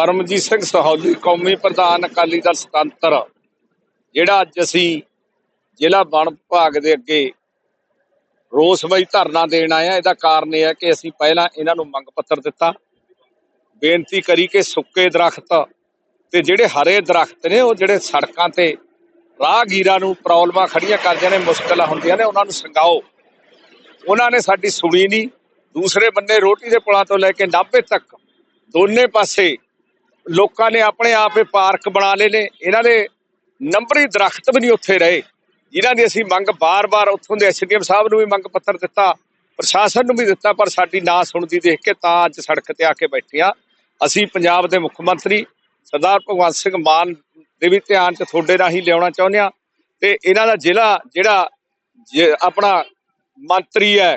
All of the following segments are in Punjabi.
ਪਰਮਜੀਤ ਸਿੰਘ ਸਹੌਲੀ ਕੌਮੀ ਪ੍ਰਧਾਨ ਅਕਾਲੀ ਦਲ ਸੁਤੰਤਰ, ਜਿਹੜਾ ਅੱਜ ਅਸੀਂ ਜ਼ਿਲ੍ਹਾ ਵਣ ਵਿਭਾਗ ਦੇ ਅੱਗੇ ਰੋਸ ਰੋਸਮਈ ਧਰਨਾ ਦੇਣ ਆਇਆ ਇਹਦਾ ਕਾਰਨ ਇਹ ਹੈ ਕਿ ਅਸੀਂ ਪਹਿਲਾਂ ਇਹਨਾਂ ਨੂੰ ਮੰਗ ਪੱਤਰ ਦਿੱਤਾ। ਬੇਨਤੀ ਕਰੀ ਕਿ ਸੁੱਕੇ ਦਰਖਤ ਤੇ ਜਿਹੜੇ ਹਰੇ ਦਰਖਤ ਨੇ, ਉਹ ਜਿਹੜੇ ਸੜਕਾਂ ਤੇ ਰਾਹਗੀਰਾਂ ਨੂੰ ਪ੍ਰੋਬਲਮਾਂ ਖੜੀਆਂ ਕਰਦੀਆਂ ਨੇ, ਮੁਸ਼ਕਲਾਂ ਹੁੰਦੀਆਂ ਨੇ, ਉਹਨਾਂ ਨੂੰ ਸੰਗਾਓ ਉਹਨਾਂ ਨੇ ਸਾਡੀ ਸੁਣੀ ਨਹੀਂ। ਦੂਸਰੇ ਬੰਨੇ ਰੋਟੀ ਦੇ ਪੁਲਾਂ ਤੋਂ ਲੈ ਕੇ ਨਾਭੇ ਤੱਕ ਦੋਨੇ ਪਾਸੇ ਲੋਕਾਂ ਨੇ ਆਪਣੇ ਆਪ ਇਹ ਪਾਰਕ ਬਣਾ ਲਏ ਨੇ। ਇਹਨਾਂ ਦੇ ਨੰਬਰੀ ਦਰਖਤ ਵੀ ਨਹੀਂ ਉੱਥੇ ਰਹੇ। ਜਿਨ੍ਹਾਂ ਦੀ ਅਸੀਂ ਮੰਗ ਬਾਰ-ਬਾਰ ਉੱਥੋਂ ਦੇ ਐਸਡੀਐਮ ਸਾਹਿਬ ਨੂੰ ਵੀ ਮੰਗ ਪੱਤਰ ਦਿੱਤਾ, ਪ੍ਰਸ਼ਾਸਨ ਨੂੰ ਵੀ ਦਿੱਤਾ, ਪਰ ਸਾਡੀ ਨਾ ਸੁਣਦੀ ਦੇਖ ਕੇ ਤਾਂ ਅੱਜ ਸੜਕ ਤੇ ਆ ਕੇ ਬੈਠੇ ਆ ਅਸੀਂ ਪੰਜਾਬ ਦੇ ਮੁੱਖ ਮੰਤਰੀ ਸਰਦਾਰ ਭਗਵੰਤ ਸਿੰਘ ਮਾਨ ਦੇ ਵੀ ਧਿਆਨ ਚ ਤੁਹਾਡੇ ਰਾਹੀਂ ਲਿਆਉਣਾ ਚਾਹੁੰਦੇ ਆ ਤੇ ਇਹਨਾਂ ਦਾ ਜ਼ਿਲ੍ਹਾ ਜਿਹੜਾ ਆਪਣਾ ਮੰਤਰੀ ਹੈ,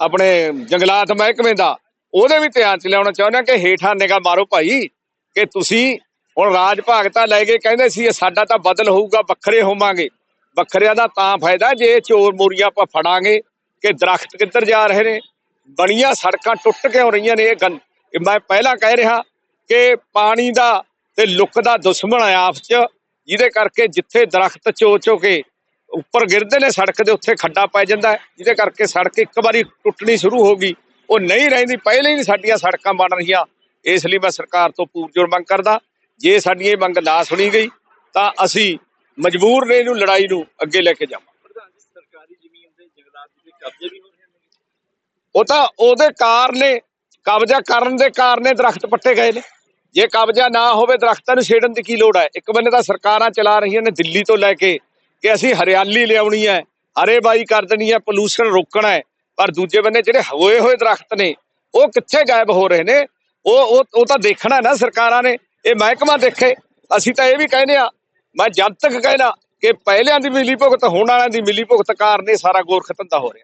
ਆਪਣੇ ਜੰਗਲਾਤ ਮਹਿਕਮੇ ਦਾ, ਉਹਦੇ ਵੀ ਧਿਆਨ ਚ ਲਿਆਉਣਾ ਚਾਹੁੰਦੇ ਆ ਕਿ ਹੇਠਾਂ ਨਿਗਾ ਮਾਰੋ ਭਾਈ। ਕਿ ਤੁਸੀਂ ਹੁਣ ਰਾਜ ਭਾਗ ਤਾਂ ਲੈ ਕੇ ਕਹਿੰਦੇ ਸੀ ਇਹ ਸਾਡਾ ਤਾਂ ਬਦਲ ਹੋਊਗਾ, ਵੱਖਰੇ ਹੋਵਾਂਗੇ। ਵੱਖਰਿਆਂ ਦਾ ਤਾਂ ਫਾਇਦਾ ਜੇ ਚੋਰ ਮੋਰੀਆਂ ਆਪਾਂ ਫੜਾਂਗੇ ਕਿ ਦਰਖਤ ਕਿੱਧਰ ਜਾ ਰਹੇ ਨੇ। ਬਣੀਆਂ ਸੜਕਾਂ ਟੁੱਟ ਕਿਉਂ ਰਹੀਆਂ ਨੇ ਇਹ ਗੱਲ? ਮੈਂ ਪਹਿਲਾਂ ਕਹਿ ਰਿਹਾ ਕਿ ਪਾਣੀ ਦਾ ਤੇ ਲੁੱਕ ਦਾ ਦੁਸ਼ਮਣ ਹੈ ਆਪਸ ਚ, ਜਿਹਦੇ ਕਰਕੇ ਜਿੱਥੇ ਦਰਖਤ ਚੋ ਚੋ ਕੇ ਉੱਪਰ ਗਿਰਦੇ ਨੇ, ਸੜਕ ਦੇ ਉੱਥੇ ਖੱਡਾ ਪੈ ਜਾਂਦਾ ਜਿਹਦੇ ਕਰਕੇ ਸੜਕ ਇੱਕ ਵਾਰੀ ਟੁੱਟਣੀ ਸ਼ੁਰੂ ਹੋ ਗਈ। ਉਹ ਨਹੀਂ ਰਹਿੰਦੀ, ਪਹਿਲੇ ਹੀ ਸਾਡੀਆਂ ਸੜਕਾਂ ਬਣ ਰਹੀਆਂ। ਇਸ ਲਈ ਮੈਂ ਸਰਕਾਰ ਤੋਂ ਪੂਰਜੋਰ ਮੰਗ ਕਰਦਾ ਜੇ ਸਾਡੀ ਇਹ ਮੰਗ ਨਾ ਸੁਣੀ ਗਈ ਤਾਂ ਅਸੀਂ ਮਜਬੂਰ ਨੇ ਇਹਨੂੰ ਲੜਾਈ ਨੂੰ ਅੱਗੇ ਲੈ ਕੇ ਜਾਵਾਂ ਪ੍ਰਧਾਨ ਜੀ ਸਰਕਾਰੀ ਜ਼ਮੀਨ ਦੇ ਜੰਗਲਾਤ ਦੇ ਕਬਜ਼ੇ ਵੀ ਹੋ ਰਹੇ ਨੇ। ਉਹ ਤਾਂ ਉਹਦੇ ਕਾਰਨ ਕਬਜ਼ਾ ਕਰਨ ਦੇ ਕਾਰਨ ਦਰਖਤ ਪੱਟੇ ਗਏ ਨੇ। ਜੇ ਕਬਜ਼ਾ ਨਾ ਹੋਵੇ ਦਰਖਤਾਂ ਨੂੰ ਛੇੜਨ ਦੀ ਕੀ ਲੋੜ ਹੈ? ਇੱਕ ਬੰਨੇ ਤਾਂ ਸਰਕਾਰਾਂ ਚਲਾ ਰਹੀਆਂ ਨੇ ਦਿੱਲੀ ਤੋਂ ਲੈ ਕੇ ਕਿ ਅਸੀਂ ਹਰਿਆਲੀ ਲਿਆਉਣੀ ਹੈ ਹਰੇ ਬਾਈ ਕਰ ਦੇਣੀ ਹੈ ਪੋਲੂਸ਼ਨ ਰੋਕਣਾ ਹੈ ਪਰ ਦੂਜੇ ਬੰਨੇ ਜਿਹੜੇ ਹੋਏ ਹੋਏ ਦਰਖਤ ਨੇ ਉਹ ਕਿੱਥੇ ਗਾਇਬ ਹੋ ਰਹੇ ਨੇ? ਉਹ ਉਹ ਉਹ ਤਾਂ ਦੇਖਣਾ ਨਾ ਸਰਕਾਰਾਂ ਨੇ। ਇਹ ਮਹਿਕਮਾ ਦੇਖੇ। ਅਸੀਂ ਤਾਂ ਇਹ ਵੀ ਕਹਿੰਦੇ ਆ ਮੈਂ ਜਦ ਤੱਕ ਕਹਿਣਾ ਕਿ ਪਹਿਲਿਆਂ ਦੀ ਮਿਲੀ ਭੁਗਤ, ਹੋਣ ਵਾਲਿਆਂ ਦੀ ਮਿਲੀ ਭੁਗਤ ਕਾਰਨ ਇਹ ਸਾਰਾ ਗੋਰਖ ਧੰਦਾ ਹੋ ਰਿਹਾ।